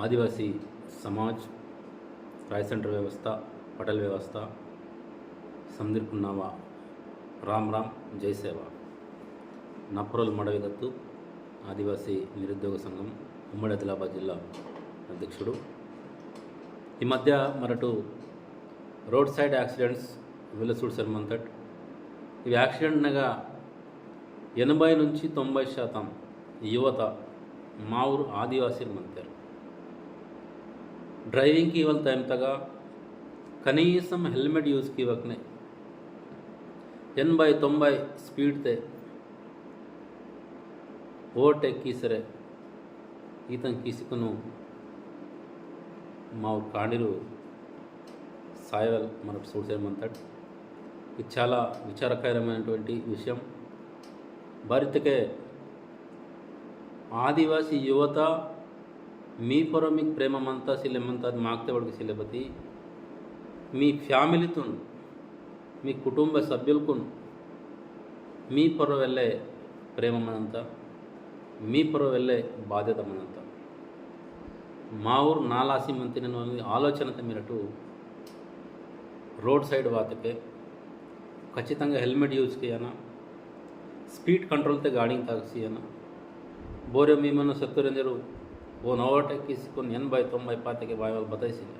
ఆదివాసీ Samaj Roy centre వ్యవస్థ పటల్ వ్యవస్థ సందిర్కున్నావా రామ్ రామ్ జయసేవ నప్రోల్ మడవిదత్తు ఆదివాసీ నిరుద్యోగ సంఘం ఉమ్మడి ఆదిలాబాద్ జిల్లా అధ్యక్షుడు. ఈ మధ్య మరటు రోడ్ సైడ్ యాక్సిడెంట్స్ విలసూడ్ సర్మంతట్. ఇవి యాక్సిడెంట్నగా ఎనభై నుంచి తొంభై శాతం యువత మా ఊరు ఆదివాసీలు మంతారు డ్రైవింగ్కి ఇవ్వాలి ఎంతగా కనీసం హెల్మెట్ యూజ్కి ఇవ్వకనే. ఎనభై తొంభై స్పీడ్తే ఓవర్టేక్కి సరే ఈతం కిసుకును మా కాణిలు సాయవల్ మనకు సూడసేయమంతాడు ఇది చాలా విచారకరమైనటువంటి విషయం. భారత్కే ఆదివాసీ యువత మీ పొర మీకు ప్రేమమంతా సిల్లెమంతా అది మాక్తే వాడికి సిల్లబతి మీ ఫ్యామిలీతో మీ కుటుంబ సభ్యులకు మీ పొర వెళ్ళే ప్రేమ మనంతా మీ పొర వెళ్ళే బాధ్యత మనంతా మా ఊరు నాలాసి మంత్రి ఆలోచనతో మీరటు రోడ్ సైడ్ వాతకే ఖచ్చితంగా హెల్మెట్ యూజ్ చేయనా స్పీడ్ కంట్రోల్తో గాడింగ్ తాగిసియనా ಬೋರೆ ಮೀಮನ್ನು ಸತ್ತುರೆಂದರು ಓನ್ ಓವರ್ಟೇಕ್ ಇಸ್ಕೊಂಡು ಎನ್ಬೈ ತೊಂಬೈ ಪಾತಿಗೆ ಬಾಯವಾಗಿ ಬತಾಯಿಸಿಲ್ಲ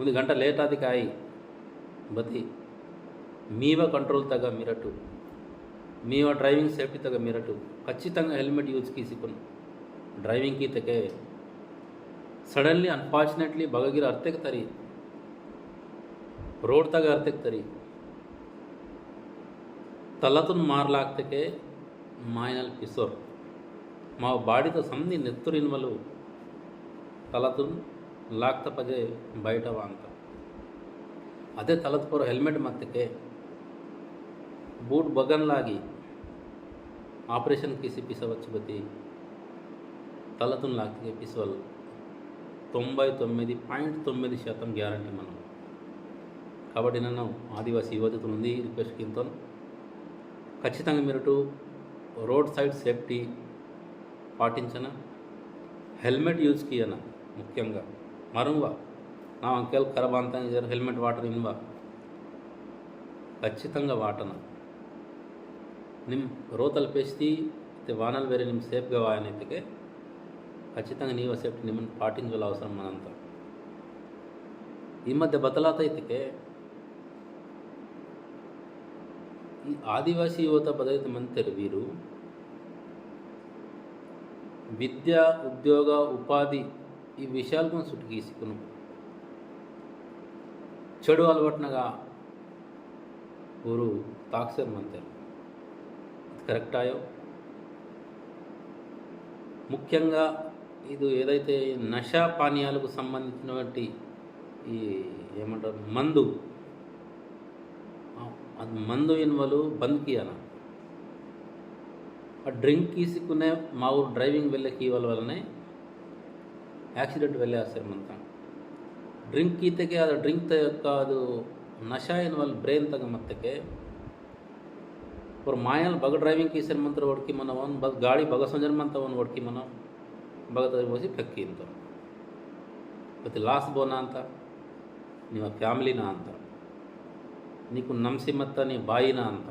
ಒಂದು ಗಂಟೆ ಲೇಟ್ ಆದಕ್ಕೆ ಆಯಿ ಬತಿ మీవ కంట్రోల్ తగ్గ మీరటు మీవ డ్రైవింగ్ సేఫ్టీ తగ్గ మీరటు ఖచ్చితంగా helmet use కీసుకుని driving ತಗೆ suddenly unfortunately ಬಗಗಿರ ಅರ್ಥಕ್ಕೆ ತರಿ ರೋಡ್ ತಗ ಅರ್ಥಕ್ಕೆ ತರಿ ತಲತುನ್ ಮಾರ್ಲಾಗ್ತಕ್ಕೆ ಮಾಯನಲ್ ಪಿಸೋರ್ మా బాడీతో సంధి నెత్తురిన్వలు తలతున్ లాక్త పదే బయట వాంత ಅದೇ ತಲತ್ ಪರ ಹೆಲ್ಮೆಟ್ ಮತ್ತಕ್ಕೆ ಬೂಟ್ ಬಗನ್ಲಾಗಿ ಆಪರೇಷನ್ ಕಿಸಿ పిసవచ్చు బతి తలతున్ లాక్తకే పిసవల్ తొంభై తొమ్మిది పాయింట్ తొమ్మిది శాతం గ్యారంటీ మనం కాబట్టి నన్ను ఆదివాసీ యువతతో ఉంది రిక్వెస్ట్ కింద ఖచ్చితంగా మీరు రోడ్ సైడ్ సేఫ్టీ పాటించనా? హెల్మెట్ యూజ్ కియనా ముఖ్యంగా. మరువా నా అంకెల్ కరబాంతం చేశారు హెల్మెట్ వాటర్ ఇన్వా? ఖచ్చితంగా వాటన? నిమ్ రోతలు పేస్తి వానలు వేరే నిమ్ సేఫ్గా వాయనైతే ఖచ్చితంగా నీవో సేఫ్టీ నిమ్మని పాటించాల అవసరం మనంతా. ఈ మధ్య బతలాతైతే ఈ ఆదివాసీ యువత పదైతే మంది వీరు విద్య ఉద్యోగ ఉపాధి ఈ విషయాలు విషయాలకు సుట్టుగీసుకును చెడు అలవాటునగా ఊరు తాక్సర్ మంతారు. కరెక్ట్ ఆయో? ముఖ్యంగా ఇది ఏదైతే నషా పానీయాలకు సంబంధించినటువంటి ఈ ఏమంటారు మందు. అది మందు ఇన్వలు బంద్ కియానా? డ్రింక్ తీసుకునే మా ఊరు డ్రైవింగ్ వెళ్ళే కీవల వల్లనే యాక్సిడెంట్ వెళ్ళేస్తారు మనతో ಡ್ರಿಂಕ್ ಈತೆಗೆ ಅದು ಡ್ರಿಂಕ್ ತಕ್ಕ ಅದು ನಶ ಎನ್ನುವಲ್ಲಿ ಬ್ರೈನ್ ತಗ ಮತ್ತಕ್ಕೆ ಅವ್ರು ಮಾಯಲ್ಲಿ ಬಗ ಡ್ರೈವಿಂಗ್ ಕೀಸರ್ ಮಂತ್ರ ಹೊಡ್ಕಿ ಮನ ಒಂದು ಬಗ್ ಗಾಡಿ ಬಗ ಸಂಜನ ಮಂತ ಒಂದು ಹೊಡ್ಕಿ ಮನ ಬಗ ತಗೋಸಿ ಫೆಕ್ಕಿ ಅಂತ ಮತ್ತು ಲಾಸ್ ಬೋನ ಅಂತ ನಿಮ್ಮ ಫ್ಯಾಮಿಲಿನ ಅಂತ నీకు నమ్మసిమత్త నీ బాయినా అంత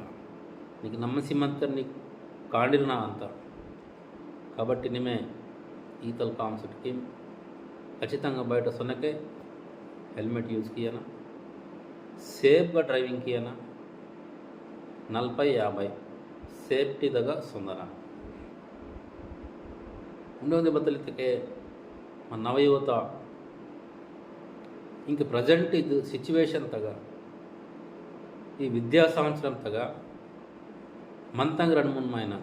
నీకు నమ్మసిమత్త నీ కాండినా అంత కాబట్టి నిమే ఈతల కాన్సెప్ట్కి ఖచ్చితంగా బయట సొన్నకే హెల్మెట్ యూజ్ కియనా సేఫ్గా డ్రైవింగ్ కియనా నలభై యాభై ಸೇಫ್ಟಿ ದಾಗ ಸುಂದರ ಇನ್ನೊಂದು ಬದಲಿತಕ್ಕೆ మన నవయువత ఇంక ప్రజెంట్ ఇది సిచ్యువేషన్ తగ ఈ విద్యా సంవత్సరం తగ ಮಂತಂಗ್ రెండు ಮೂರು ಮಾಯನ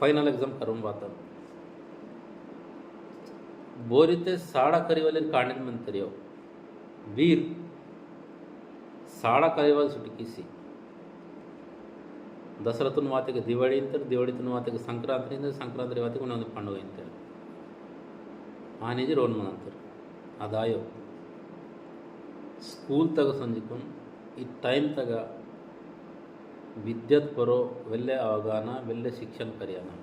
ಫೈನಲ್ ಎಕ್ಸಾಮ್ ಕರುಣ್ ಬಾತ ಬೋರಿತೆ ಸಾಡ ಕರಿವಲ್ಲಿ ಕಾಣಿನ ಮಂತರಿಯೋ ವೀರ್ ಸಾಡ ಕರಿವಲ್ ಸುಟಿಕಿಸಿ ದಸರಾ ಮಾತಿಗೆ ದಿವಾಳಿ ಅಂತಾರೆ ದಿವಾಳಿ ಮಾತಿಗೆ ಸಂಕ್ರಾಂತಿ ಅಂತಾರೆ ಸಂಕ್ರಾಂತಿ ಮಾತಿಗೆ ಒಂದೊಂದು పండుగ ಅಂತಾರೆ ಆನೇಜಿ ರೋನ್ ಮನ ಅಂತಾರೆ ಅದಾಯೋ ಸ್ಕೂಲ್ ತಗ ಸಂಜಿಕೊಂಡು ಈ ಟೈಮ್ ತಗ ವಿದ್ಯತ್ ಪರೋ ವೆಲ್ಲೆ ಅವಗಾನ ವೆಲ್ಲೆ ಶಿಕ್ಷಣ ಕರಿಯಾನ.